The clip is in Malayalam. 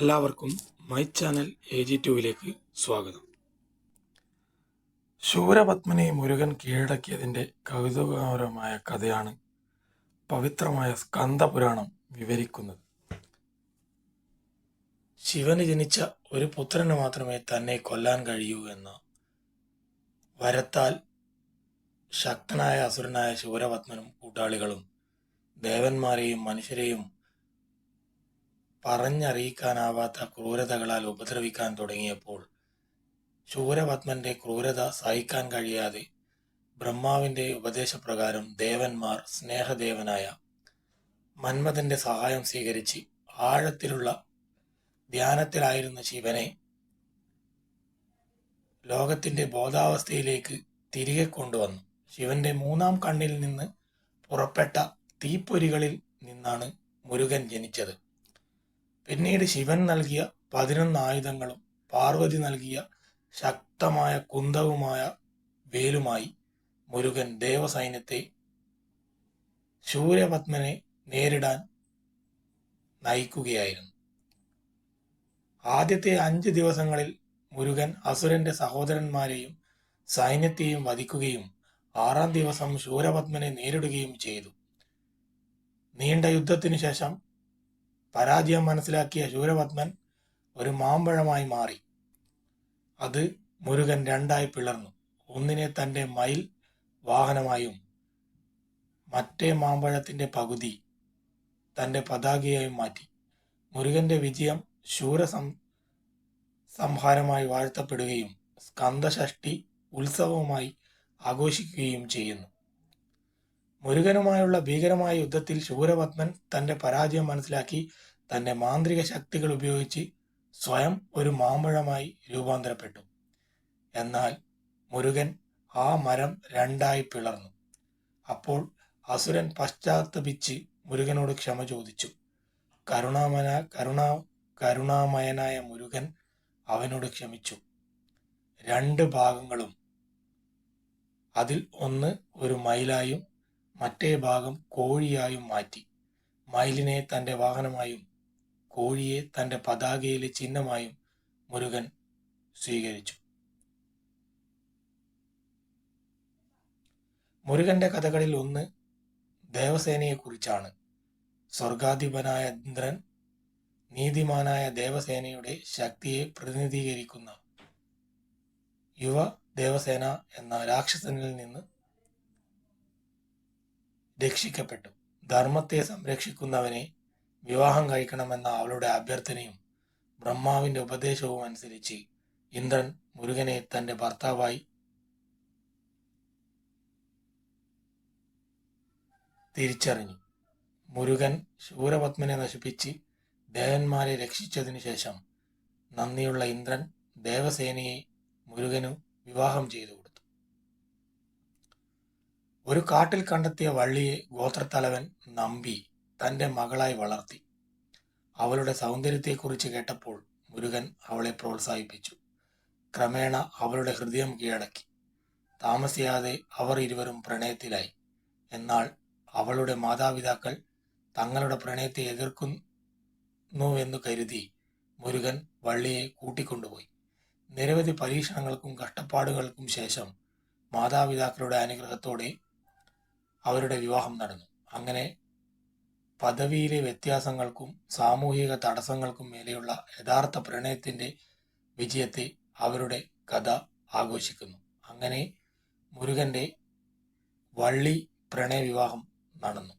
എല്ലാവർക്കും മൈ ചാനൽ എ ജി ടുവിലേക്ക് സ്വാഗതം. ശൂരപത്മനെ മുരുകൻ കീഴടക്കിയതിന്റെ കൗതുകകരമായ കഥയാണ് പവിത്രമായ സ്കന്ദപുരാണം വിവരിക്കുന്നത്. ശിവന് ജനിച്ച ഒരു പുത്രന് മാത്രമേ തന്നെ കൊല്ലാൻ കഴിയൂ എന്ന വരത്താൽ ശക്തനായ അസുരനായ ശൂരപത്മനും കൂട്ടാളികളും ദേവന്മാരെയും മനുഷ്യരെയും പറഞ്ഞറിയിക്കാനാവാത്ത ക്രൂരതകളാൽ ഉപദ്രവിക്കാൻ തുടങ്ങിയപ്പോൾ ശൂരപത്മന്റെ ക്രൂരത സഹിക്കാൻ കഴിയാതെ ബ്രഹ്മാവിന്റെ ഉപദേശപ്രകാരം ദേവന്മാർ സ്നേഹദേവനായ മന്മഥന്റെ സഹായം സ്വീകരിച്ച് ആഴത്തിലുള്ള ധ്യാനത്തിലായിരുന്ന ശിവനെ ലോകത്തിന്റെ ബോധാവസ്ഥയിലേക്ക് തിരികെ കൊണ്ടുവന്നു. ശിവന്റെ മൂന്നാം കണ്ണിൽ നിന്ന് പുറപ്പെട്ട തീപ്പൊരികളിൽ നിന്നാണ് മുരുകൻ ജനിച്ചത്. പിന്നീട് ശിവൻ നൽകിയ പതിനൊന്ന് ആയുധങ്ങളും പാർവതി നൽകിയ ശക്തമായ കുന്തവുമായ വേലുമായി മുരുകൻ ദേവസൈന്യത്തെ ശൂര്യപത്മനെ നേരിടാൻ നയിക്കുകയായിരുന്നു. ആദ്യത്തെ അഞ്ച് ദിവസങ്ങളിൽ മുരുകൻ അസുരന്റെ സഹോദരന്മാരെയും സൈന്യത്തെയും വധിക്കുകയും ആറാം ദിവസം ശൂരപത്മനെ നേരിടുകയും ചെയ്തു. നീണ്ട യുദ്ധത്തിനു ശേഷം പരാജയം മനസ്സിലാക്കിയ ശൂരപത്മൻ ഒരു മാമ്പഴമായി മാറി. അത് മുരുകൻ രണ്ടായി പിളർന്നു. ഒന്നിനെ തന്റെ മയിൽ വാഹനമായും മറ്റേ മാമ്പഴത്തിന്റെ പകുതി തന്റെ പതാകയായും മാറ്റി. മുരുകന്റെ വിജയം ശൂര സംഹാരമായി വാഴ്ത്തപ്പെടുകയും സ്കന്ദഷഷ്ടി ഉത്സവമായി ആഘോഷിക്കുകയും ചെയ്യുന്നു. മുരുകനുമായുള്ള ഭീകരമായ യുദ്ധത്തിൽ ശൂരപത്മൻ തന്റെ പരാജയം മനസ്സിലാക്കി തന്റെ മാന്ത്രിക ശക്തികൾ ഉപയോഗിച്ച് സ്വയം ഒരു മാമ്പഴമായി രൂപാന്തരപ്പെട്ടു. എന്നാൽ മുരുകൻ ആ മരം രണ്ടായി പിളർന്നു. അപ്പോൾ അസുരൻ പശ്ചാത്തപിച്ച് മുരുകനോട് ക്ഷമ ചോദിച്ചു. കരുണാമന കരുണാ കരുണാമയനായ മുരുകൻ അവനോട് ക്ഷമിച്ചു. രണ്ട് ഭാഗങ്ങളും. അതിൽ ഒന്ന് ഒരു മയിലായും മറ്റേ ഭാഗം കോഴിയായും മാറ്റി. മയിലിനെ തന്റെ വാഹനമായും കോഴിയെ തന്റെ പതാകയിലെ ചിഹ്നമായും മുരുകൻ സ്വീകരിച്ചു. മുരുകന്റെ കഥകളിൽ ഒന്ന് ദേവസേനയെക്കുറിച്ചാണ്. സ്വർഗാധിപനായ ഇന്ദ്രൻ നീതിമാനായ ദേവസേനയുടെ ശക്തിയെ പ്രതിനിധീകരിക്കുന്ന യുവ ദേവസേന എന്ന രാക്ഷസനിൽ നിന്ന് രക്ഷിക്കപ്പെട്ടു. ധർമ്മത്തെ സംരക്ഷിക്കുന്നവനെ വിവാഹം കഴിക്കണമെന്ന അവളുടെ അഭ്യർത്ഥനയും ബ്രഹ്മാവിന്റെ ഉപദേശവും അനുസരിച്ച് ഇന്ദ്രൻ മുരുകനെ തന്റെ ഭർത്താവായി തിരിച്ചറിഞ്ഞു. മുരുകൻ ശൂരപത്മനെ നശിപ്പിച്ച് ദേവന്മാരെ രക്ഷിച്ചതിനു ശേഷം നന്ദിയുള്ള ഇന്ദ്രൻ ദേവസേനയെ മുരുകനു വിവാഹം ചെയ്തു ഒരു കാട്ടിൽ കണ്ടെത്തിയ വള്ളിയെ ഗോത്രത്തലവൻ നമ്പി തന്റെ മകളായി വളർത്തി. അവളുടെ സൗന്ദര്യത്തെക്കുറിച്ച് കേട്ടപ്പോൾ മുരുകൻ അവളെ പ്രോത്സാഹിപ്പിച്ചു. ക്രമേണ അവളുടെ ഹൃദയം കീഴടക്കി. താമസിയാതെ അവർ ഇരുവരും പ്രണയത്തിലായി. എന്നാൽ അവളുടെ മാതാപിതാക്കൾ തങ്ങളുടെ പ്രണയത്തെ എതിർക്കുന്നുവെന്നു കരുതി മുരുകൻ വള്ളിയെ കൂട്ടിക്കൊണ്ടുപോയി. നിരവധി പരീക്ഷണങ്ങൾക്കും കഷ്ടപ്പാടുകൾക്കും ശേഷം മാതാപിതാക്കളുടെ അനുഗ്രഹത്തോടെ അവരുടെ വിവാഹം നടന്നു. അങ്ങനെ പദവിയിലെ വ്യത്യാസങ്ങൾക്കും സാമൂഹിക തടസ്സങ്ങൾക്കും മേലെയുള്ള യഥാർത്ഥ പ്രണയത്തിന്റെ വിജയത്തെ അവരുടെ കഥ ആഘോഷിക്കുന്നു. അങ്ങനെ മുരുകന്റെ വള്ളി പ്രണയ വിവാഹം നടന്നു.